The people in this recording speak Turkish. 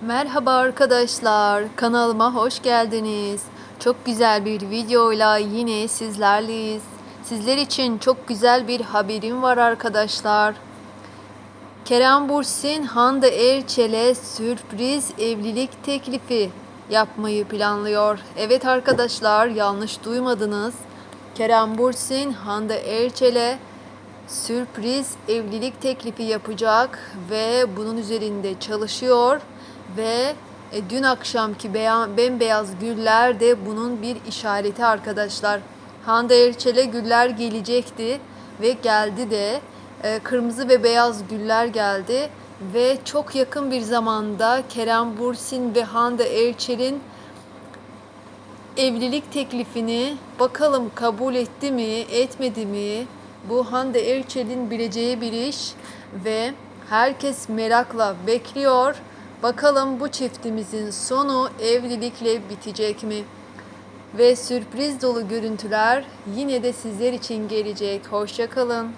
Merhaba arkadaşlar, kanalıma hoş geldiniz. Çok güzel bir videoyla yine sizlerleyiz. Sizler için çok güzel bir haberim var arkadaşlar. Kerem Bursin Hande Erçel'e sürpriz evlilik teklifi yapmayı planlıyor. Evet arkadaşlar yanlış duymadınız. Kerem Bursin Hande Erçel'e sürpriz evlilik teklifi yapacak ve bunun üzerinde çalışıyor ve e, dün akşamki beya- bembeyaz güller de bunun bir işareti arkadaşlar. Hande Erçel'e güller gelecekti ve geldi de E, kırmızı ve beyaz güller geldi ve çok yakın bir zamanda Kerem Bursin ve Hande Erçel'in evlilik teklifini bakalım kabul etti mi, etmedi mi? Bu Hande Erçel'in bileceği bir iş ve herkes merakla bekliyor. Bakalım bu çiftimizin sonu evlilikle bitecek mi? Ve sürpriz dolu görüntüler yine de sizler için gelecek. Hoşçakalın.